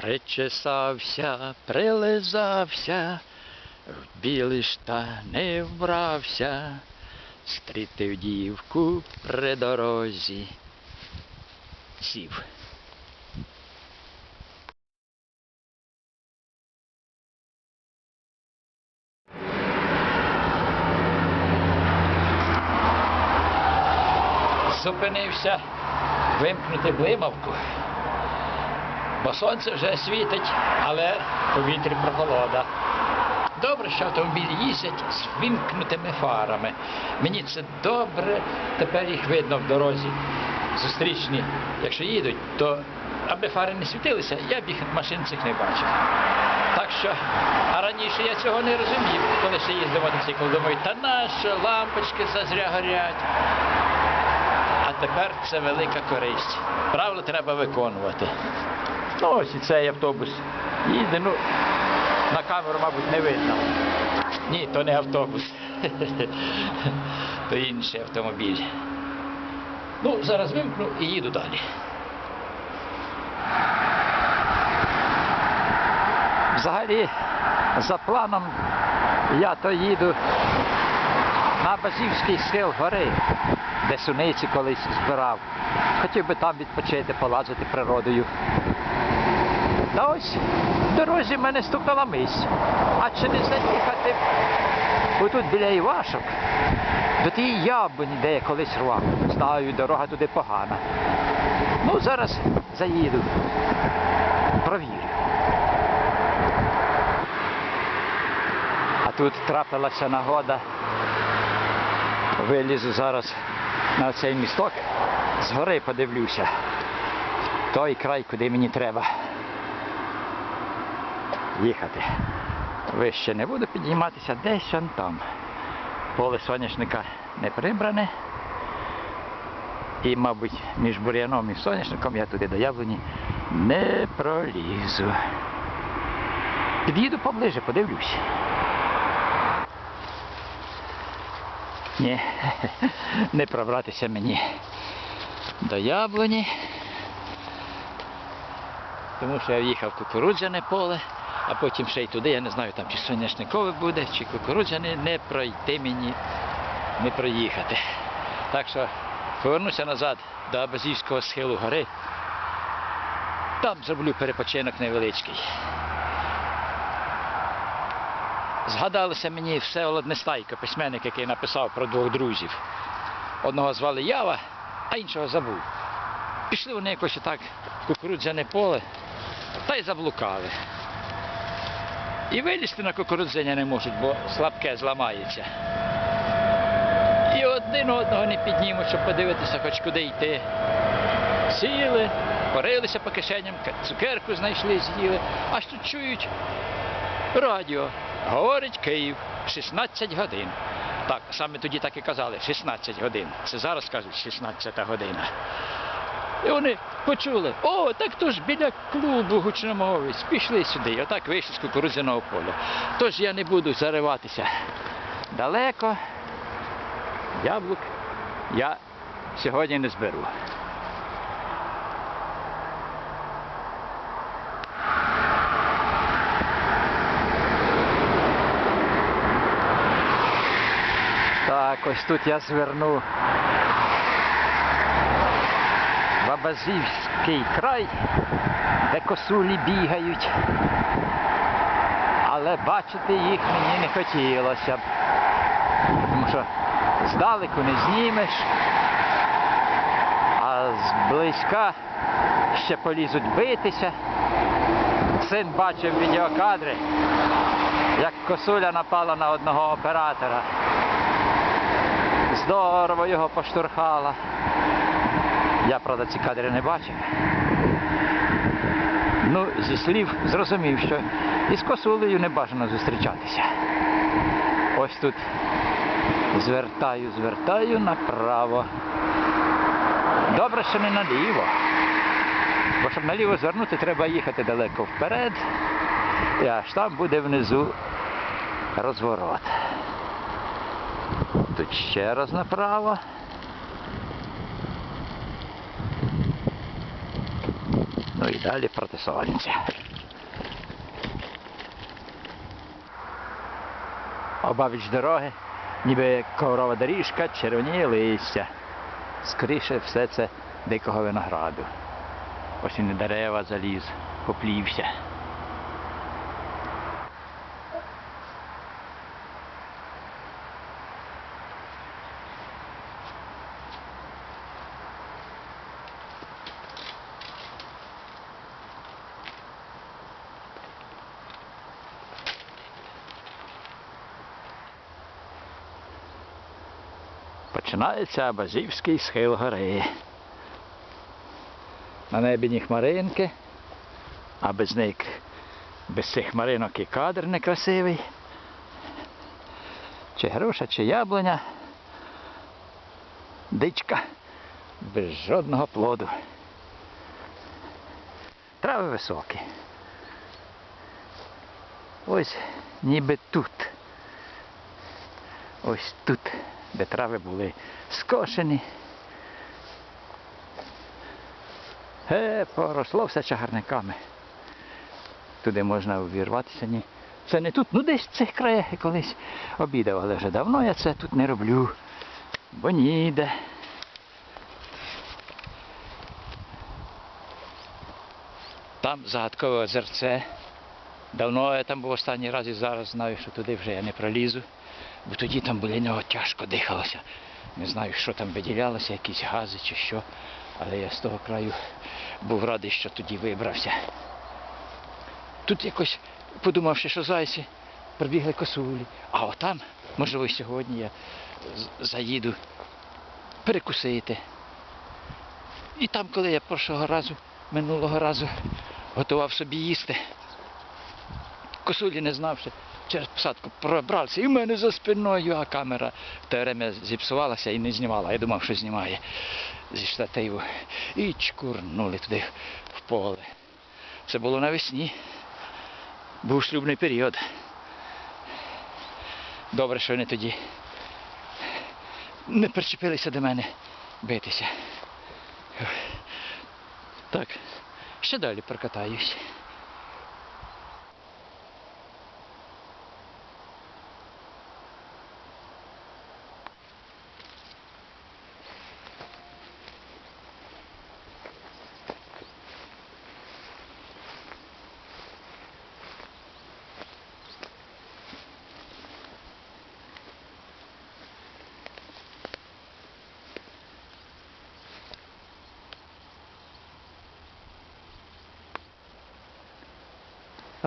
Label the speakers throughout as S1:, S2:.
S1: Причесався, прилизався, в білі штани вбрався, стрітив дівку при дорозі. Сів. Зупинився вимкнути блимавку, бо сонце вже світить, але повітрі прохолода. Добре, що автомобілі їздять з вимкнутими фарами. Мені це добре, тепер їх видно в дорозі. Зустрічні, якщо їдуть, то аби фари не світилися, я б їх машин цих не бачив. Так що, а раніше я цього не розумів, коли ще їздив мотоцикл, думаю, та нащо лампочки зазря горять. А тепер це велика користь. Правила треба виконувати. Ну, ось і цей автобус їде, ну, на камеру, мабуть, не видно. Ні, то не автобус. то інший автомобіль. Ну, зараз вимкну і їду далі. Взагалі, за планом я то їду на Базівський схил гори, де суниці колись збирав. Хотів би там відпочити, полазити природою. Та ось в дорозі в мене стукнула мись. А чи не заїхати отут біля Івашок, до тієї яблуні, де я колись рвав. Знаю, дорога туди погана. Ну, зараз заїду. Провірю. А тут трапилася нагода. Вилізу зараз на цей місток, згори подивлюся. Той край, куди мені треба їхати. Вище не буду підійматися, десь он там. Поле соняшника не прибране. І, мабуть, між бур'яном і соняшником я туди до яблуні не пролізу. Під'їду поближе, подивлюсь. Ні, не пробратися мені до яблуні. Тому що я в'їхав в кукурудзяне поле, а потім ще й туди, я не знаю, там чи соняшникове буде, чи кукурудзяне, не пройти мені, не проїхати. Так що повернуся назад до Абазівського схилу гори. Там зроблю перепочинок невеличкий. Згадалося мені Всеволод Нестайко, письменник, який написав про двох друзів. Одного звали Ява, а іншого забув. Пішли вони якось отак кукурудзяне поле та й заблукали. І вилізти на кукурудзиня не можуть, бо слабке зламається. І один одного не піднімуть, щоб подивитися, хоч куди йти. Сіли, порилися по кишеням, цукерку знайшли, з'їли, аж тут чують радіо. Говорить Київ, 16 годин. Так, саме тоді так і казали, 16 годин. Це зараз кажуть 16 година. І вони почули, о, так то ж біля клубу гучномовець, пішли сюди. Отак вийшли з кукурудзяного поля. Тож я не буду зариватися далеко. Яблук я сьогодні не зберу. Так, ось тут я зверну Абазівський край, де косулі бігають. Але бачити їх мені не хотілося б. Тому що здалеку не знімеш, а зблизька ще полізуть битися. Син бачив відеокадри, як косуля напала на одного оператора. Здорово його поштурхала. Я, правда, ці кадри не бачив. Ну, зі слів зрозумів, що із косулею не бажано зустрічатися. Ось тут звертаю, звертаю направо. Добре, що не наліво. Бо щоб наліво звернути, треба їхати далеко вперед. І аж там буде внизу розворот. Тут ще раз направо. далі проти Солонця. Обабіч дороги, ніби коврова доріжка, червоні листя. Скоріше все це дикого винограду. Ось і не дерева заліз, поплівся. Починається Абазівський схил гори. На небі ні хмаринки, а без них, без цих хмаринок і кадр некрасивий. Чи груша, чи яблуня. Дичка без жодного плоду. Трави високі. Ось ніби тут. Ось тут, де трави були скошені. Е, поросло все чагарниками. Туди можна увірватися, ні. Це не тут, ну десь в цих краях я колись обідав, але вже давно я це тут не роблю. Бо ніде. Там загадкове озерце. Давно я там був останній раз і зараз знаю, що туди вже я не пролізу. Бо тоді там біля нього тяжко дихалося. Не знаю, що там виділялося, якісь гази чи що. Але я з того краю був радий, що тоді вибрався. Тут якось, подумавши, що зайці, прибігли косулі. А отам, можливо, сьогодні я заїду перекусити. І там, коли я першого разу, минулого разу готував собі їсти, косулі не знавши, через посадку пробрався і в мене за спиною, а камера в те время зіпсувалася і не знімала. Я думав, що знімає зі штативу. І чкурнули туди в поле. Це було навесні. Був шлюбний період. Добре, що вони тоді не причепилися до мене битися. Так, ще далі прокатаюсь.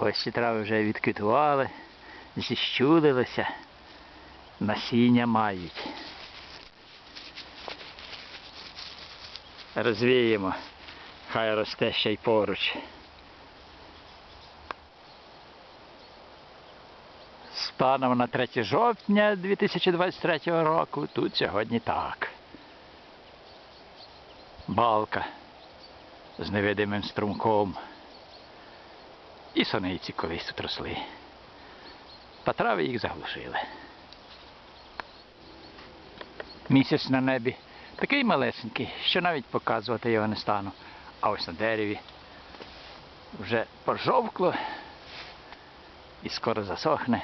S1: Ось ці трави вже відквітували, зіщулилися, насіння мають. Розвіємо, хай росте ще й поруч. Станом на 3 жовтня 2023 року тут сьогодні так. Балка з невидимим струмком. І сониці колись тут росли. Та трави їх заглушили. Місяць на небі такий малесенький, що навіть показувати його не стану. А ось на дереві вже пожовкло і скоро засохне.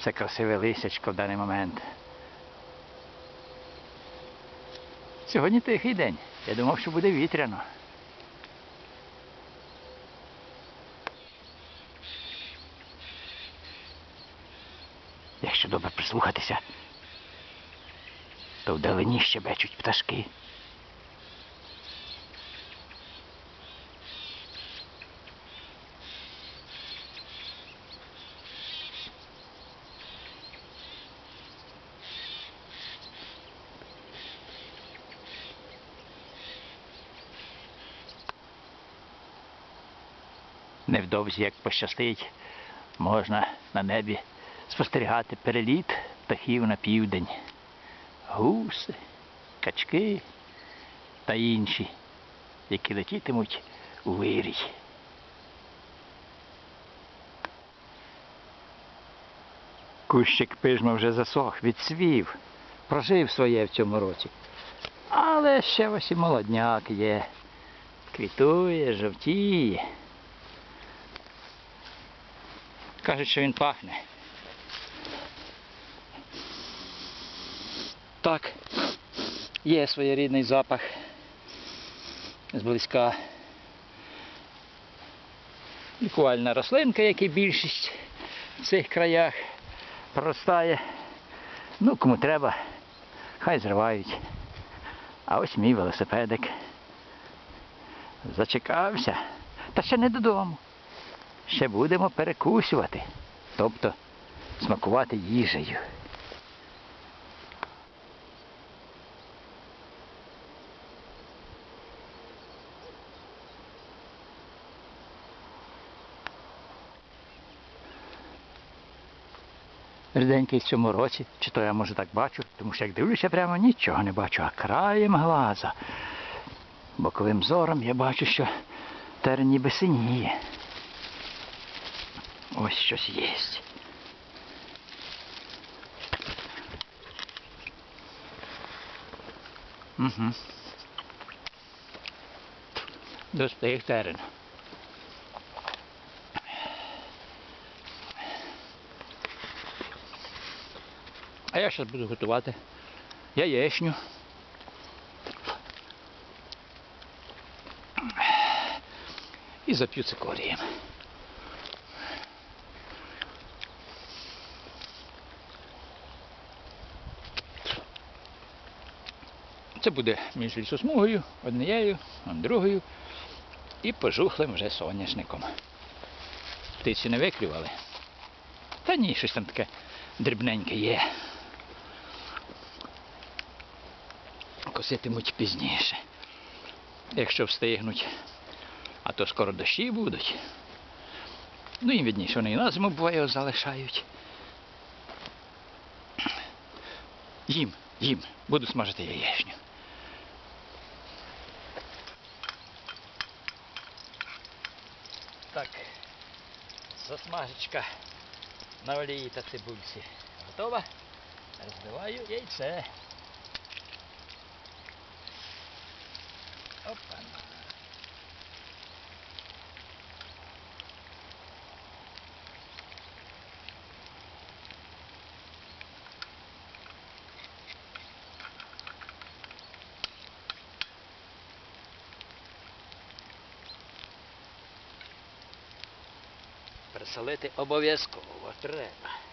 S1: Це красиве лисячко в даний момент. Сьогодні тихий день. Я думав, що буде вітряно. Якщо добре прислухатися, то вдалині щебечуть пташки. Невдовзі, як пощастить, можна на небі спостерігати переліт птахів на південь. Гуси, качки та інші, які летітимуть у вирій. Кущик пижма вже засох, відсвів, прожив своє в цьому році. Але ще ось і молодняк є. Квітує, жовтіє. Кажуть, що він пахне. Так, є своєрідний запах зблизька. Лікувальна рослинка, як і більшість в цих краях проростає. Ну, кому треба, хай зривають. А ось мій велосипедик. Зачекався. Та ще не додому. Ще будемо перекусувати. Тобто смакувати їжею. Ріденький в цьому році, чи то я може так бачу, тому що як дивлюся прямо нічого не бачу, а краєм глаза. Боковим зором я бачу, що терен ніби синіє. Ось щось є. Угу. Достиг терен. Зараз буду готувати яєчню. І зап'ю цикорієм. Це буде між лісосмугою, однією, другою і пожухлим вже соняшником. Птиці не виклювали. Та ні, щось там таке дрібненьке є. Коситимуть пізніше. Якщо встигнуть. А то скоро дощі будуть. Ну їм відніше, вони і на зиму буває залишають. Їм, їм, буду смажити яєчню. Так, засмажечка на олії та цибульці готова. Розбиваю яйце. Opa. Prsalete obavezko, ovo treba.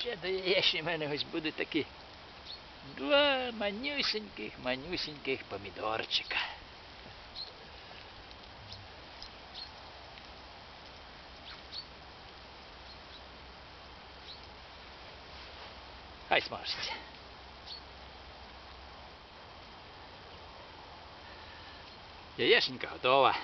S1: Ще до яєчні в мене ось будуть такі два манюсеньких, манюсеньких помідорчика. Хай смажиться. Яєшенька готова.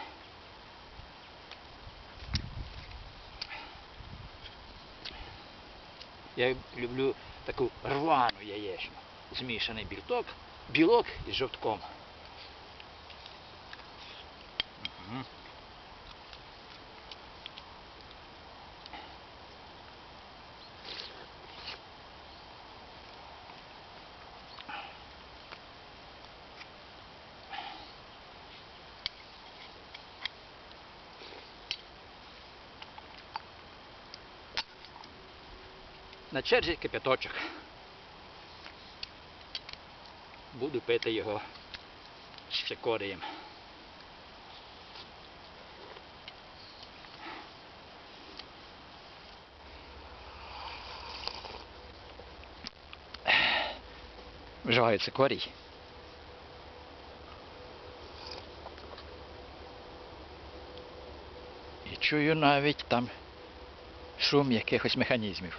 S1: Я люблю таку рвану яєчню. Змішаний білок, білок із жовтком. На черзі кипяточок. Буду пити його з цикорієм. Вживаю цикорій. І чую навіть там шум якихось механізмів.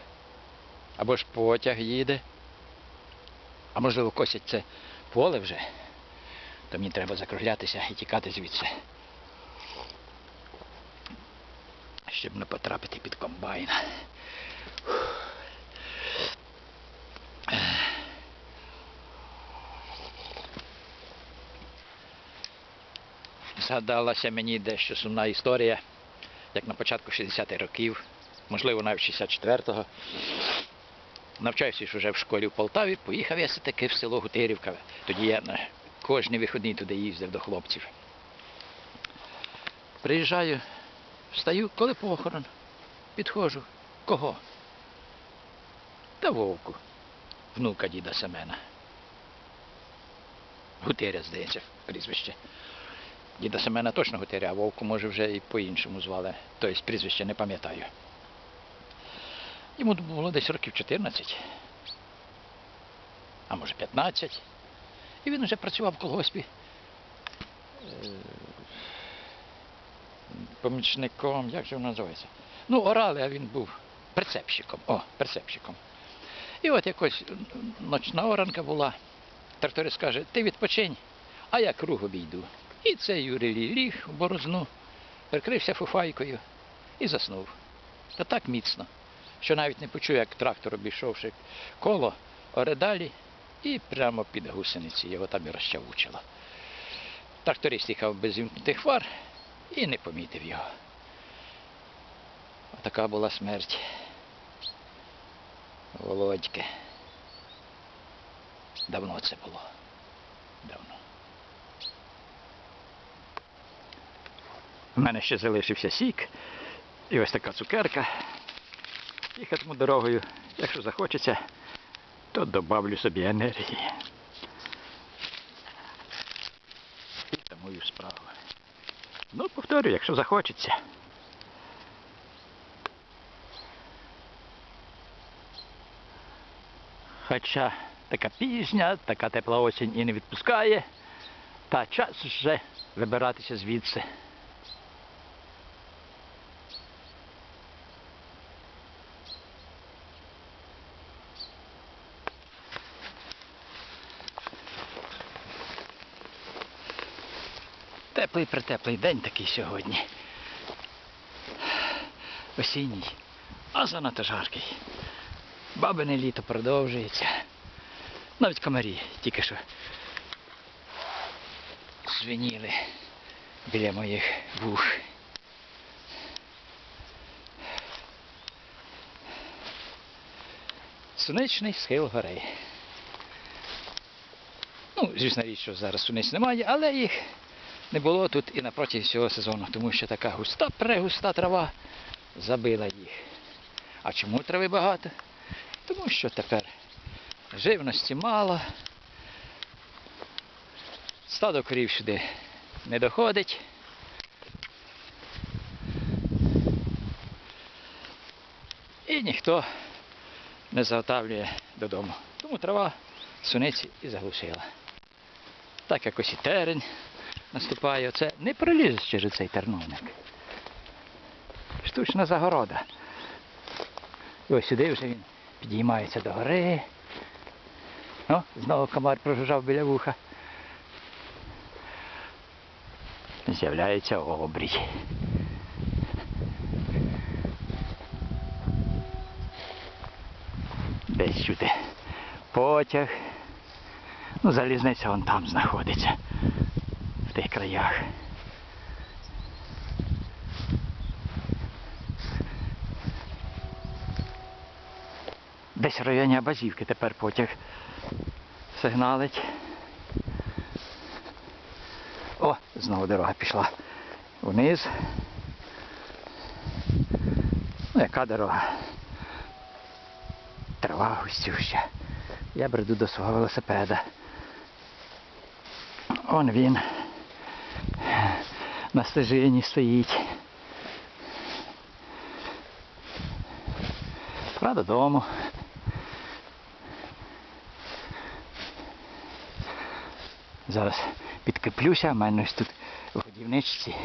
S1: Або ж потяг їде, а можливо косять це поле вже, то мені треба закруглятися і тікати звідси. Щоб не потрапити під комбайн. Згадалася мені дещо сумна історія, як на початку 60-х років можливо, навіть 64-го. Навчався вже в школі в Полтаві, поїхав я все-таки в село Гутирівка. Тоді я кожні вихідні туди їздив до хлопців. Приїжджаю, встаю, коли похорон. Підходжу. Кого? Та вовку, внука діда Семена. Гутиря, здається, прізвище. Діда Семена точно Гутиря, а вовку може вже і по-іншому звали. Тобто прізвище не пам'ятаю. Йому було десь років 14, а може 15. І він вже працював в колгоспі. е, Помічником, як же воно називається? Ну, орали, а він був прицепщиком. О, прицепщиком. І от якось ночна оранка була. Тракторист каже, ти відпочинь, а я круг обійду. І цей Юрій ліг в борозну, прикрився фуфайкою і заснув. Та так міцно, що навіть не почув, як трактор обійшовши коло, оре далі і прямо під гусениці його там і розчавучило. Тракторист їхав без вімкнутих фар і не помітив його. Така була смерть. Володьки. Давно це було. Давно. У мене ще залишився сік і ось така цукерка. Їхатиму дорогою, якщо захочеться, то добавлю собі енергії. І тому і справу. Ну, повторю, якщо захочеться. Хоча така пізня, така тепла осінь і не відпускає, та час вже вибиратися звідси. Теплий притеплий день такий сьогодні. Осінній, а занадто жаркий. Бабине літо продовжується. Навіть комарі тільки що звеніли біля моїх вух. Сонячний схил гори. Ну, звісно річ, що зараз суниць немає, але їх не було тут і напроти всього сезону, тому що така густа, прегуста трава забила їх. А чому трави багато? Тому що тепер живності мало. Стадо корів сюди не доходить. І ніхто не заготавлює додому. Тому трава суниці і заглушила. Так якось і терень наступає, оце не пролізеш через цей терновник. Штучна загорода. І ось сюди вже він підіймається до гори. О, знову комар прожужжав біля вуха. З'являється обрій. Десь сюди потяг. Ну, залізниця вон там знаходиться, в тих краях. Десь в районі Абазівки тепер потяг сигналить. О, знову дорога пішла вниз. Ну, яка дорога? Трава густюща. Я бреду до свого велосипеда. Он він на стежині стоїть. Пора додому. Зараз підкріплюся, в мене ось тут в годівничці.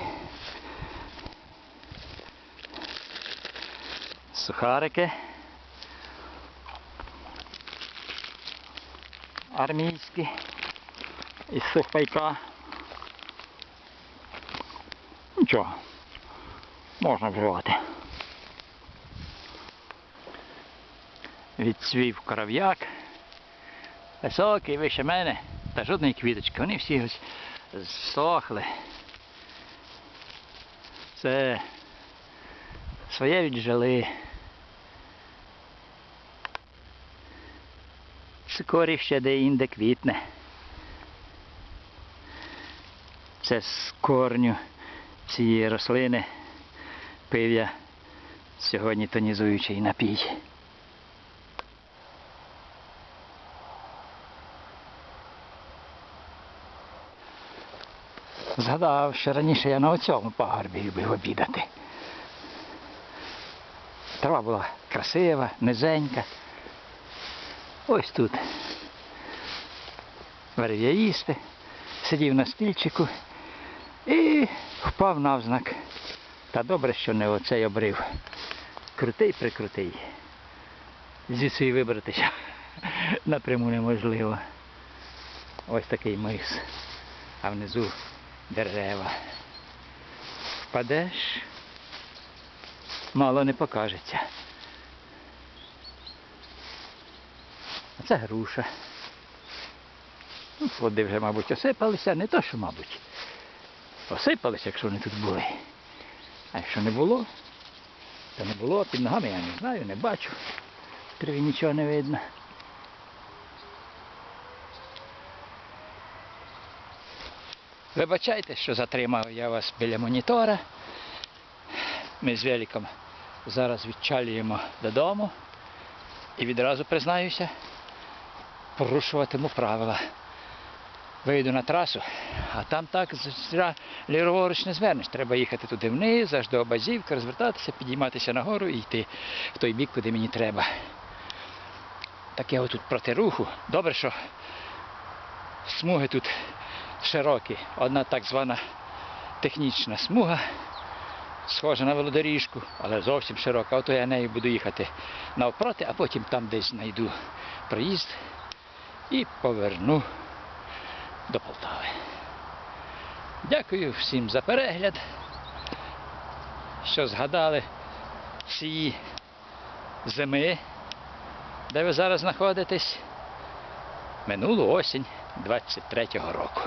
S1: Сухарики. Армійські. Із сухпайка. Нічого. Можна вживати. Відцвів коров'як. Високий, вище мене. Та жодної квіточки. Вони всі ось зсохли. Це своє віджили. Скорі ще де інде квітне. Це з корню цієї рослини пив я сьогодні тонізуючий напій. Згадав, що раніше я на оцьому пагорбі любив обідати. Трава була красива, низенька. Ось тут. Варив сидів на стільчику і впав навзнак. Та добре, що не оцей обрив. Крутий прикрутий. Звідси вибратися напряму неможливо. Ось такий мис. А внизу дерева. Впадеш, мало не покажеться. Це груша. Ну, плоди вже, мабуть, осипалися, не то, що, мабуть. Осипалися, якщо вони тут були. А якщо не було, то не було. Під ногами я не знаю, не бачу. В нічого не видно. Вибачайте, що затримав я вас біля монітора. Ми з Великом зараз відчалюємо додому і відразу признаюся, порушуватиму правила. Вийду на трасу, а там так ліворуч не звернеш. Треба їхати туди вниз, аж до Обазівки, розвертатися, підійматися нагору і йти в той бік, куди мені треба. Так я отут проти руху. Добре, що смуги тут широкі. Одна так звана технічна смуга, схожа на велодоріжку, але зовсім широка. Ото я нею буду їхати навпроти, а потім там десь знайду проїзд і поверну до Полтави. Дякую всім за перегляд, що згадали цієї зими, де ви зараз знаходитесь, минулу осінь 23-го року.